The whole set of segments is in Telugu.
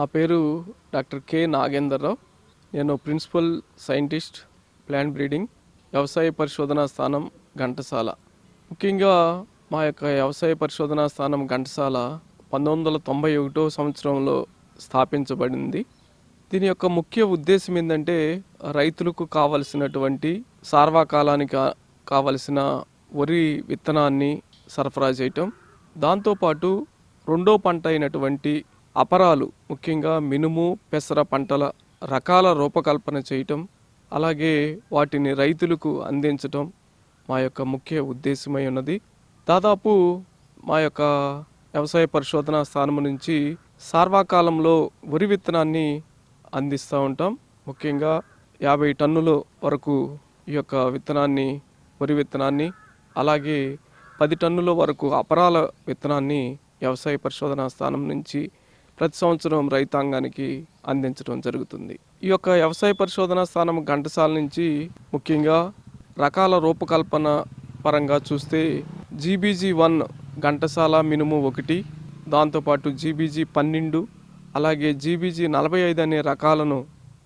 నా పేరు డాక్టర్ కె నాగేందర్రావు. నేను ప్రిన్సిపల్ సైంటిస్ట్ ప్లాంట్ బ్రీడింగ్ వ్యవసాయ పరిశోధనా స్థానం ఘంటసాల. ముఖ్యంగా మా యొక్క వ్యవసాయ పరిశోధనా స్థానం ఘంటసాల పంతొమ్మిది వందల తొంభై ఒకటో సంవత్సరంలో స్థాపించబడింది. దీని యొక్క ముఖ్య ఉద్దేశం ఏంటంటే రైతులకు కావలసినటువంటి సార్వకాలానికి కావలసిన వరి విత్తనాన్ని సరఫరా చేయటం. దాంతోపాటు రెండో పంట అయినటువంటి అపరాలు ముఖ్యంగా మినుము పెసర పంటల రకాల రూపకల్పన చేయటం అలాగే వాటిని రైతులకు అందించటం మా యొక్క ముఖ్య ఉద్దేశమై ఉన్నది. దాదాపు మా యొక్క వ్యవసాయ పరిశోధనా స్థానం నుంచి సార్వకాలంలో వరి విత్తనాన్ని అందిస్తూ ఉంటాం. ముఖ్యంగా యాభై టన్నుల వరకు ఈ యొక్క విత్తనాన్ని వరి విత్తనాన్ని అలాగే పది టన్నుల వరకు అపరాల విత్తనాన్ని వ్యవసాయ పరిశోధనా స్థానం నుంచి ప్రతి సంవత్సరం రైతాంగానికి అందించడం జరుగుతుంది. ఈ యొక్క వ్యవసాయ పరిశోధనా స్థానం ఘంటసాల నుంచి ముఖ్యంగా రకాల రూపకల్పన పరంగా చూస్తే జీబీజీ వన్ ఘంటసాల మినుము ఒకటి దాంతోపాటు జీబీజీ పన్నెండు అలాగే జీబీజీ నలభై ఐదు అనే రకాలను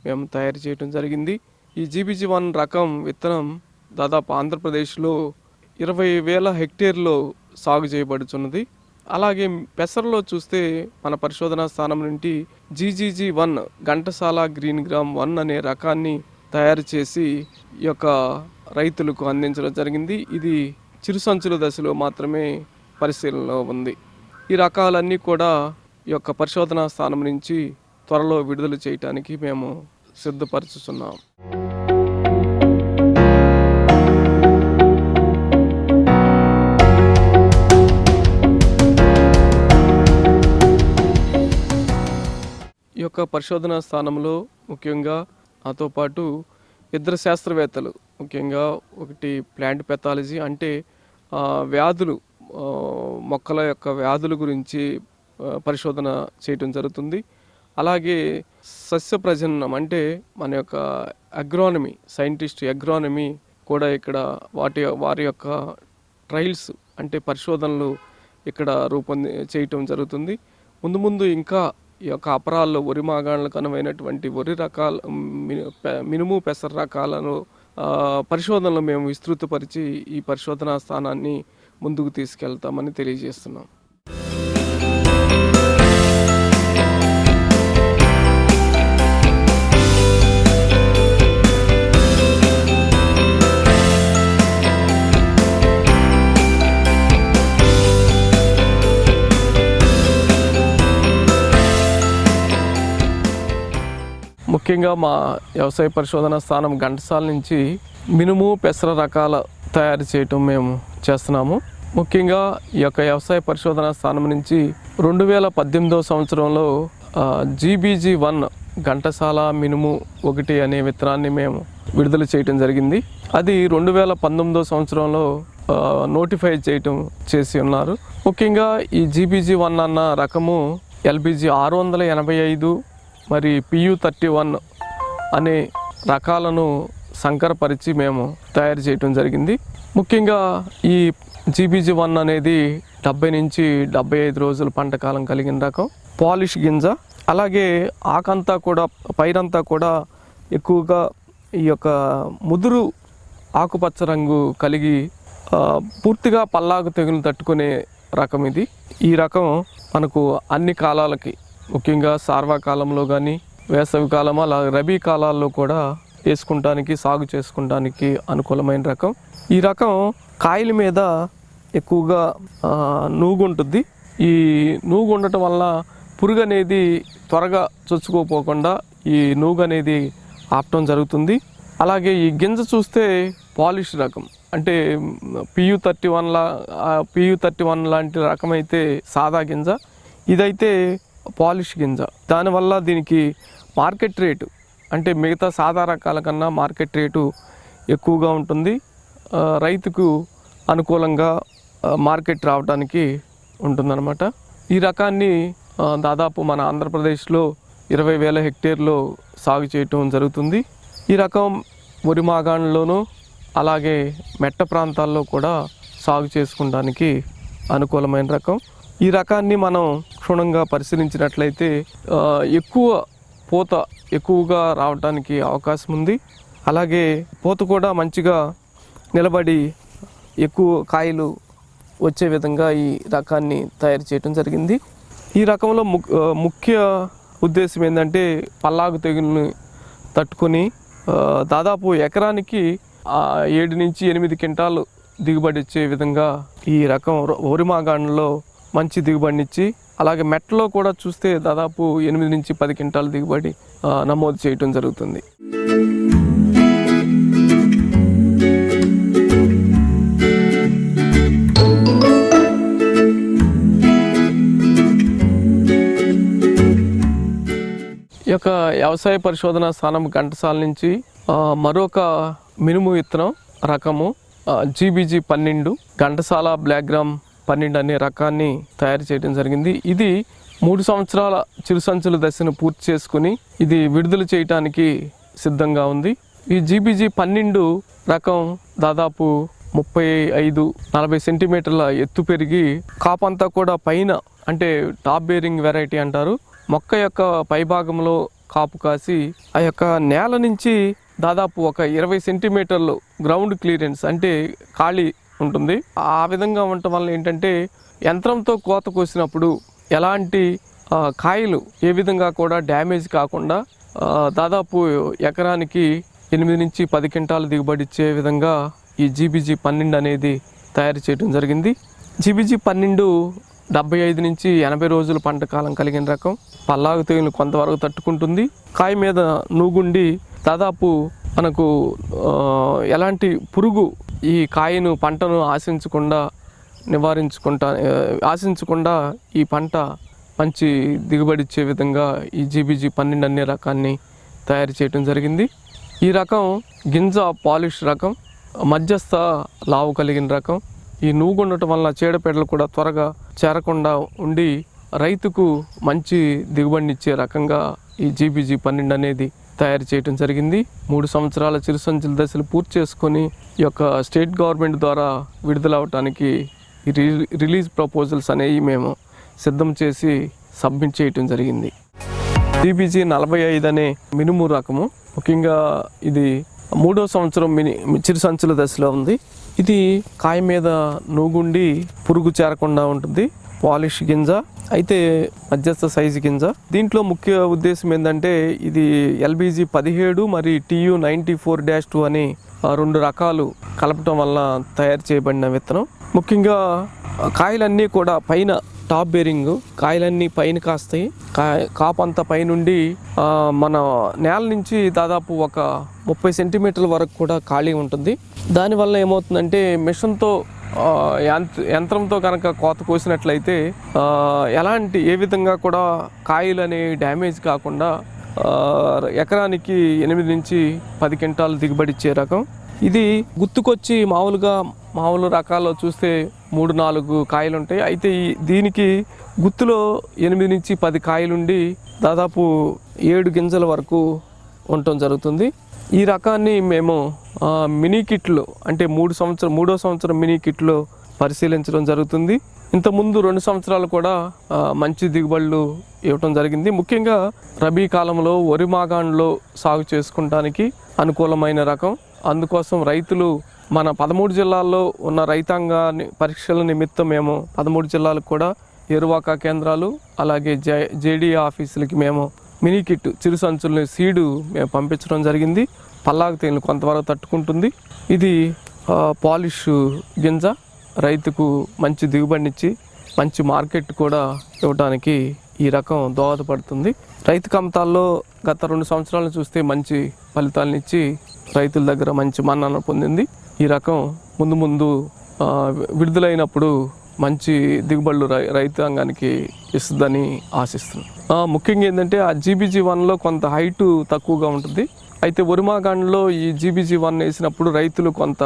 మేము తయారు చేయడం జరిగింది. ఈ జీబీజీ వన్ రకం విత్తనం దాదాపు ఆంధ్రప్రదేశ్లో ఇరవై వేల హెక్టేర్లో సాగు చేయబడుచున్నది. అలాగే పెసరలో చూస్తే మన పరిశోధనా స్థానం నుండి GGG one Ghantasala green gram one అనే రకాన్ని తయారు చేసి ఈ యొక్క రైతులకు అందించడం జరిగింది. ఇది చిరుసంచుల దశలో మాత్రమే పరిశీలనలో ఉంది. ఈ రకాలన్నీ కూడా ఈ యొక్క పరిశోధనా స్థానం నుంచి త్వరలో విడుదల చేయటానికి మేము సిద్ధపరుచుతున్నాం. యొక్క పరిశోధనా స్థానంలో ముఖ్యంగా నాతో పాటు ఇద్దరు శాస్త్రవేత్తలు ముఖ్యంగా ఒకటి ప్లాంట్ పెథాలజీ అంటే వ్యాధులు మొక్కల యొక్క వ్యాధుల గురించి పరిశోధన చేయటం జరుగుతుంది. అలాగే సస్య ప్రజననం అంటే మన యొక్క అగ్రానమీ సైంటిస్ట్ అగ్రానమీ కూడా ఇక్కడ వాటి వారి యొక్క ట్రయల్స్ అంటే పరిశోధనలు ఇక్కడ రూపొంది చేయటం జరుగుతుంది. ముందు ముందు ఇంకా ఈ యొక్క అపరాల్లో వరి మాగాణలకు అనువైనటువంటి వరి రకాల మినుము పెసర రకాలను పరిశోధనలు మేము విస్తృతపరిచి ఈ పరిశోధనా స్థానాన్ని ముందుకు తీసుకెళ్తామని తెలియజేస్తున్నాం. ముఖ్యంగా మా వ్యవసాయ పరిశోధన స్థానం ఘంటసాల నుంచి మినుము పెసర రకాల తయారు చేయటం మేము చేస్తున్నాము. ముఖ్యంగా ఈ యొక్క వ్యవసాయ పరిశోధన స్థానం నుంచి రెండు వేల పద్దెనిమిదవ సంవత్సరంలో జీబీజీ వన్ ఘంటసాల మినుము ఒకటి అనే విత్తనాన్ని మేము విడుదల చేయటం జరిగింది. అది రెండు వేల పంతొమ్మిదో సంవత్సరంలో నోటిఫై చేయటం చేసి ఉన్నారు. ముఖ్యంగా ఈ జీబీజీ వన్ అన్న రకము ఎల్బీజీ ఆరు వందల ఎనభై ఐదు మరి పియు థర్టీ వన్ అనే రకాలను సంకరపరిచి మేము తయారు చేయటం జరిగింది. ముఖ్యంగా ఈ జీబీజీ వన్ అనేది డెబ్బై నుంచి డెబ్బై ఐదు రోజుల పంట కాలం కలిగిన రకం. పాలిష్ గింజ అలాగే ఆకంతా కూడా పైరంతా కూడా ఎక్కువగా ఈ యొక్క ముదురు ఆకుపచ్చ రంగు కలిగి పూర్తిగా పల్లాకు తెగులు తట్టుకునే రకం ఇది. ఈ రకం మనకు అన్ని కాలాలకి ముఖ్యంగా సార్వకాలంలో కానీ వేసవి కాలం అలా రబీ కాలాల్లో కూడా వేసుకుంటానికి సాగు చేసుకుంటానికి అనుకూలమైన రకం. ఈ రకం కాయల మీద ఎక్కువగా నూగుంటుంది. ఈ నూగు ఉండటం వల్ల పురుగు అనేది త్వరగా చొచ్చుకోపోకుండా ఈ నూగు అనేది ఆపటం జరుగుతుంది. అలాగే ఈ గింజ చూస్తే పాలిష్ రకం. అంటే పియు థర్టీ వన్ లా పియు థర్టీ వన్ లాంటి రకం అయితే సాదా గింజ. ఇదైతే పాలిష్ గింజ. దానివల్ల దీనికి మార్కెట్ రేటు అంటే మిగతా సాదా రకాల కన్నా మార్కెట్ రేటు ఎక్కువగా ఉంటుంది. రైతుకు అనుకూలంగా మార్కెట్ రావడానికి ఉంటుందన్నమాట. ఈ రకాన్ని దాదాపు మన ఆంధ్రప్రదేశ్లో ఇరవై వేల హెక్టేర్లో సాగు చేయటం జరుగుతుంది. ఈ రకం వరి మాగాణలోనూ అలాగే మెట్ట ప్రాంతాల్లో కూడా సాగు చేసుకోవడానికి అనుకూలమైన రకం. ఈ రకాన్ని మనం క్షుణ్ణంగా పరిశీలించినట్లయితే ఎక్కువ పూత ఎక్కువగా రావడానికి అవకాశం ఉంది. అలాగే పూత కూడా మంచిగా నిలబడి ఎక్కువ కాయలు వచ్చే విధంగా ఈ రకాన్ని తయారు చేయడం జరిగింది. ఈ రకంలో ముఖ్య ఉద్దేశం ఏంటంటే పల్లాగు తెగుల్ని తట్టుకొని దాదాపు ఎకరానికి ఏడు నుంచి ఎనిమిది క్వింటాలు దిగుబడి ఇచ్చే విధంగా ఈ రకం వరి మాగాణంలో మంచి దిగుబడినిచ్చి అలాగే మెట్టలో కూడా చూస్తే దాదాపు ఎనిమిది నుంచి పది క్వింటాల దిగుబడి నమోదు చేయటం జరుగుతుంది. ఈ యొక్క వ్యవసాయ పరిశోధన స్థానం ఘంటసాల నుంచి మరొక మినుము విత్తనం రకము జీబీజీ పన్నెండు ఘంటసాల బ్లాక్ గ్రామ్ పన్నెండు అనే రకాన్ని తయారు చేయడం జరిగింది. ఇది మూడు సంవత్సరాల చిరుసంచుల దశను పూర్తి చేసుకుని ఇది విడుదల చేయటానికి సిద్ధంగా ఉంది. ఈ జీబీజీ పన్నెండు రకం దాదాపు ముప్పై ఐదు నలభై సెంటీమీటర్ల ఎత్తు పెరిగి కాపంతా కూడా పైన అంటే టాప్ బేరింగ్ వెరైటీ అంటారు. మొక్క యొక్క పైభాగంలో కాపు కాసి ఆ యొక్క నేల నుంచి దాదాపు ఒక ఇరవై సెంటీమీటర్లు గ్రౌండ్ క్లియరెన్స్ అంటే ఖాళీ ఉంటుంది. ఆ విధంగా ఉండటం వల్ల ఏంటంటే యంత్రంతో కోత కోసినప్పుడు ఎలాంటి కాయలు ఏ విధంగా కూడా డ్యామేజ్ కాకుండా దాదాపు ఎకరానికి ఎనిమిది నుంచి పది క్వింటాలు దిగుబడి ఇచ్చే విధంగా ఈ జీబీజీ పన్నెండు అనేది తయారు చేయడం జరిగింది. జీబీజీ పన్నెండు డెబ్బై ఐదు నుంచి ఎనభై రోజుల పంట కాలం కలిగిన రకం. పల్లాగు తెగులు కొంతవరకు తట్టుకుంటుంది. కాయ మీద నూగుండి దాదాపు మనకు ఎలాంటి పురుగు ఈ కాయను పంటను ఆశించకుండా నివారించుకుంటా ఆశించకుండా ఈ పంట మంచి దిగుబడి ఇచ్చే విధంగా ఈ జీబీజీ పన్నెండు అనే రకాన్ని తయారు చేయడం జరిగింది. ఈ రకం గింజ పాలిష్ రకం మధ్యస్థ లావు కలిగిన రకం. ఈ నువ్వు ఉండటం వల్ల చీడపీడలు కూడా త్వరగా చేరకుండా ఉండి రైతుకు మంచి దిగుబడినిచ్చే రకంగా ఈ జీబీజీ పన్నెండు అనేది తయారు చేయడం జరిగింది. మూడు సంవత్సరాల చిరుసంచుల దశలు పూర్తి చేసుకొని ఈ యొక్క స్టేట్ గవర్నమెంట్ ద్వారా విడుదలవటానికి ఈ రి- రిలీజ్ ప్రపోజల్స్ అనేవి మేము సిద్ధం చేసి సబ్మిట్ చేయటం జరిగింది. జీబీజీ నలభై ఐదు అనే మినుము రకము. ముఖ్యంగా ఇది మూడో సంవత్సరం మిని చిరు సంచుల దశలో ఉంది. ఇది కాయ మీద నూగుండి పురుగు చేరకుండా ఉంటుంది. పాలిష్ గింజ అయితే మధ్యస్థ సైజు గింజ దీంట్లో ముఖ్య ఉద్దేశం ఏంటంటే ఇది ఎల్బీజీ పదిహేడు మరి TU ninety four dash two అని రెండు రకాలు కలపటం వల్ల తయారు చేయబడిన విత్తనం. ముఖ్యంగా కాయలన్నీ కూడా పైన టాప్ బేరింగ్ కాయలన్నీ పైన కాస్తాయి. కాపు అంతా పైనుండి మన నేల నుంచి దాదాపు ఒక ముప్పై సెంటీమీటర్ల వరకు కూడా ఖాళీ ఉంటుంది. దానివల్ల ఏమవుతుందంటే మిషన్తో యంత్రంతో కనుక కోత కోసినట్లయితే ఎలాంటి ఏ విధంగా కూడా కాయలు అనేవి డ్యామేజ్ కాకుండా ఎకరానికి ఎనిమిది నుంచి పది క్వింటాలు దిగుబడి ఇచ్చే రకం. ఇది గుర్తుకొచ్చి మామూలుగా మామూలు రకాల్లో చూస్తే మూడు నాలుగు కాయలు ఉంటాయి అయితే ఈ దీనికి గుత్తులో ఎనిమిది నుంచి పది కాయలుండి దాదాపు ఏడు గింజల వరకు ఉండటం జరుగుతుంది. ఈ రకాన్ని మేము మినీ కిట్లు అంటే మూడు సంవత్సరం మూడో సంవత్సరం మినీ కిట్లో పరిశీలించడం జరుగుతుంది. ఇంతకుముందు రెండు సంవత్సరాలు కూడా మంచి దిగుబడులు ఇవ్వటం జరిగింది. ముఖ్యంగా రబీ కాలంలో వరి మాగాండ్లో సాగు చేసుకుంటానికి అనుకూలమైన రకం. అందుకోసం రైతులు మన పదమూడు జిల్లాల్లో ఉన్న రైతాంగాన్ని పరీక్షల నిమిత్తం మేము పదమూడు జిల్లాలకు కూడా ఎరువాక కేంద్రాలు అలాగే జే జేడీ ఆఫీసులకి మేము మినీ కిట్ చిరు సంచుల్ని సీడు మేము పంపించడం జరిగింది. పల్లాకు తేనెలు కొంతవరకు తట్టుకుంటుంది. ఇది పాలిష్ గింజ. రైతుకు మంచి దిగుబడినిచ్చి మంచి మార్కెట్ కూడా ఇవ్వడానికి ఈ రకం దోహదపడుతుంది. రైతు కమతాల్లో గత రెండు సంవత్సరాలు చూస్తే మంచి ఫలితాలను ఇచ్చి రైతుల దగ్గర మంచి మన్నన పొందింది. ఈ రకం ముందు ముందు విడుదలైనప్పుడు మంచి దిగుబడులు రై రైతాంగానికి ఇస్తుందని ఆశిస్తున్నాను. ముఖ్యంగా ఏంటంటే ఆ జీబీజీ వన్లో కొంత హైటు తక్కువగా ఉంటుంది. అయితే ఒరిమాగాండ్లో ఈ జీబీజీ వన్ వేసినప్పుడు రైతులు కొంత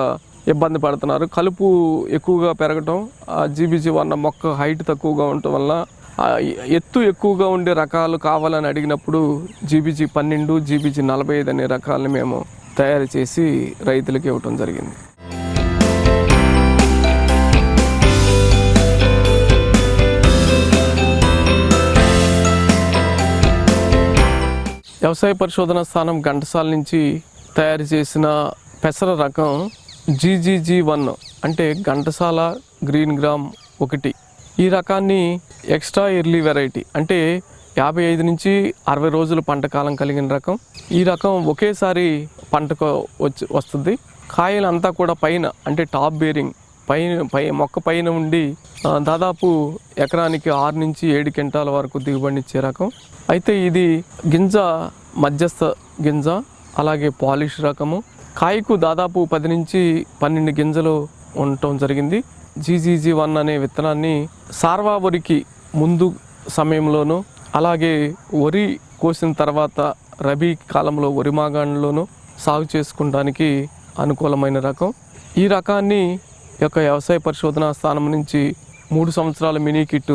ఇబ్బంది పడుతున్నారు. కలుపు ఎక్కువగా పెరగటం ఆ జీబీజీ వన్ మొక్క హైట్ తక్కువగా ఉండటం వల్ల ఎత్తు ఎక్కువగా ఉండే రకాలు కావాలని అడిగినప్పుడు జీబీజీ పన్నెండు జీబీజీ నలభై ఐదు అనే రకాలను మేము తయారు చేసి రైతులకు ఇవ్వటం జరిగింది. వ్యవసాయ పరిశోధన స్థానం ఘంటసాల నుంచి తయారు చేసిన పెసర రకం జీజీజీ వన్ అంటే ఘంటసాల గ్రీన్ గ్రామ్ ఒకటి. ఈ రకాన్ని ఎక్స్ట్రా ఎర్లీ వెరైటీ అంటే యాభై ఐదు నుంచి అరవై రోజుల పంట కాలం కలిగిన రకం. ఈ రకం ఒకేసారి పంటకు వచ్చి వస్తుంది. కాయలంతా కూడా పైన అంటే టాప్ బేరింగ్ పైన పై మొక్క పైన ఉండి దాదాపు ఎకరానికి ఆరు నుంచి ఏడు క్వింటాల వరకు దిగుబడినిచ్చే రకం. అయితే ఇది గింజ మధ్యస్థ గింజ అలాగే పాలిష్ రకము. కాయకు దాదాపు పది నుంచి పన్నెండు గింజలు ఉండటం జరిగింది. జీజీజీ వన్ అనే విత్తనాన్ని సార్వా వరికి ముందు సమయంలోనూ అలాగే వరి కోసిన తర్వాత రబీ కాలంలో వరి మాగాణంలోనూ సాగు చేసుకోవడానికి అనుకూలమైన రకం. ఈ రకాన్ని యొక్క వ్యవసాయ పరిశోధన స్థానం నుంచి మూడు సంవత్సరాల మినీ కిట్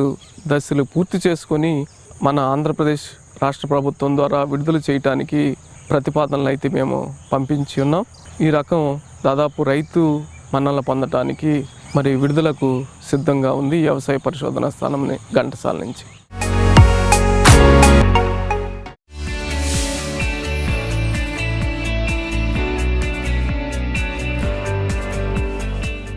దశలు పూర్తి చేసుకొని మన ఆంధ్రప్రదేశ్ రాష్ట్ర ప్రభుత్వం ద్వారా విడుదల చేయటానికి ప్రతిపాదనలు అయితే మేము పంపించి ఉన్నాం. ఈ రకం దాదాపు రైతు మన్నలు పొందటానికి మరి విడుదలకు సిద్ధంగా ఉంది వ్యవసాయ పరిశోధన స్థానం ఘంటసాల నుంచి.